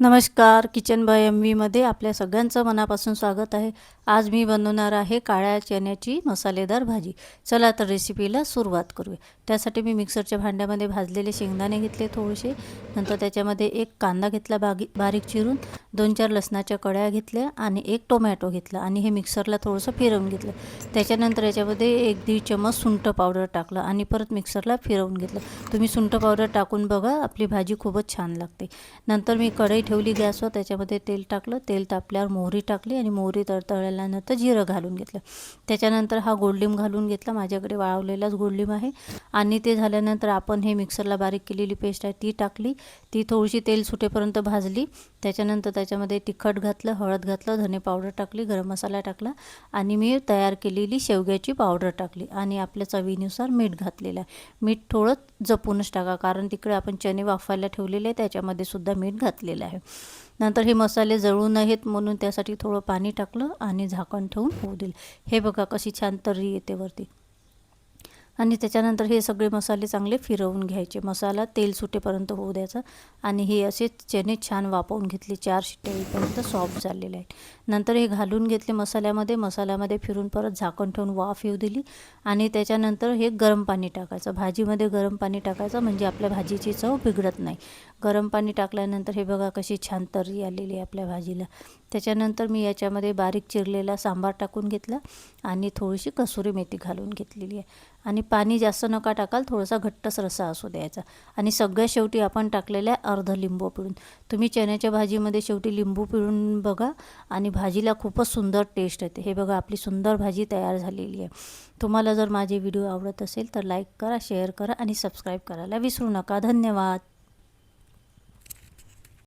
नमस्कार kitchen bye M व्हीमध्ये आपल्या सगळ्यांचं मनापासून स्वागत आहे. आज मी बनवणार आहे काळ्या चण्याची मसालेदार भाजी. चला तर रेसिपीला सुरुवात करूया. त्यासाठी मी मिक्सरच्या भांड्यामध्ये भाजलेले शेंगदाणे घेतले थोडेसे. नंतर त्याच्यामध्ये एक कांदा घेतला बागी बारीक चिरून. दोन चार लसणाच्या कड्या घेतल्या आणि एक टोमॅटो घेतला आणि हे मिक्सरला थोडंसं फिरवून घेतलं. त्याच्यानंतर याच्यामध्ये एक दीड चमच सुंठ पावडर टाकलं आणि परत मिक्सरला फिरवून घेतलं. तुम्ही सुंठ पावडर टाकून बघा आपली भाजी खूपच छान लागते. नंतर मी कढई ठेवली गॅसवर त्याच्यामध्ये तेल टाकलं. तेल तापल्यावर मोहरी टाकली आणि मोहरी तळतळल्यानंतर जिरं घालून घेतलं. त्याच्यानंतर हा गोडलिंब घालून घेतला. माझ्याकडे वाळवलेलाच गोडलिंब आहे. आणि ते झाल्यानंतर आपण हे मिक्सरला बारीक केलेली पेस्ट आहे ती टाकली. ती थोडीशी तेल सुटेपर्यंत भाजली. त्याच्यानंतर त्याच्यामध्ये तिखट घातलं हळद घातलं धने पावडर टाकली गरम मसाला टाकला आणि मी तयार केलेली शेवग्याची पावडर टाकली आणि आपल्या चवीनुसार मीठ घातलेलं आहे. मीठ थोडं जपूनच टाका कारण तिकडे आपण चणे वाफायला ठेवलेले आहे त्याच्यामध्ये सुद्धा मीठ घातलेलं आहे. नंतर हे मसाले जळू नयेत म्हणून त्यासाठी थोडं पाणी टाकलं आणि झाकण ठेवून होऊ दिलं. हे बघा कशी छान तर्री येते वरती. आणि त्याच्यानंतर हे सगळे मसाले चांगले फिरवून घ्यायचे. मसाला तेल सुटेपर्यंत होऊ द्यायचा. आणि हे असे चणे छान वापरून घेतले. चार शिट्ट्या येईपर्यंत सॉफ्ट झालेले आहेत. नंतर हे घालून घेतले मसाल्यामध्ये. मसाल्यामध्ये फिरून परत झाकण ठेवून वाफ येऊ दिली. आणि त्याच्यानंतर हे गरम पाणी टाकायचं. भाजीमध्ये गरम पाणी टाकायचं म्हणजे आपल्या भाजीची चव बिघडत नाही. गरम पाणी टाकल्यानंतर हे बघा कशी छान तर्री आलेली आहे आपल्या भाजीला. त्याच्यानंतर मी याच्यामध्ये बारीक चिरलेला सांबार टाकून घेतला आणि थोडीशी कसुरी मेथी घालून घेतलेली आहे. आणि पाणी जास्त नका टाकाल थोडासा घट्टच रसा असू द्यायचा. आणि सगळ्या शेवटी आपण टाकलेल्या अर्ध लिंबू पिळून. तुम्ही चण्याच्या भाजीमध्ये शेवटी लिंबू पिळून बघा आणि भाजीला खूपच सुंदर टेस्ट येते. हे बघा आपली सुंदर भाजी तयार झालेली आहे. तुम्हाला जर माझे व्हिडिओ आवडत असेल तर लाईक करा शेअर करा आणि सबस्क्राईब करायला विसरू नका. धन्यवाद.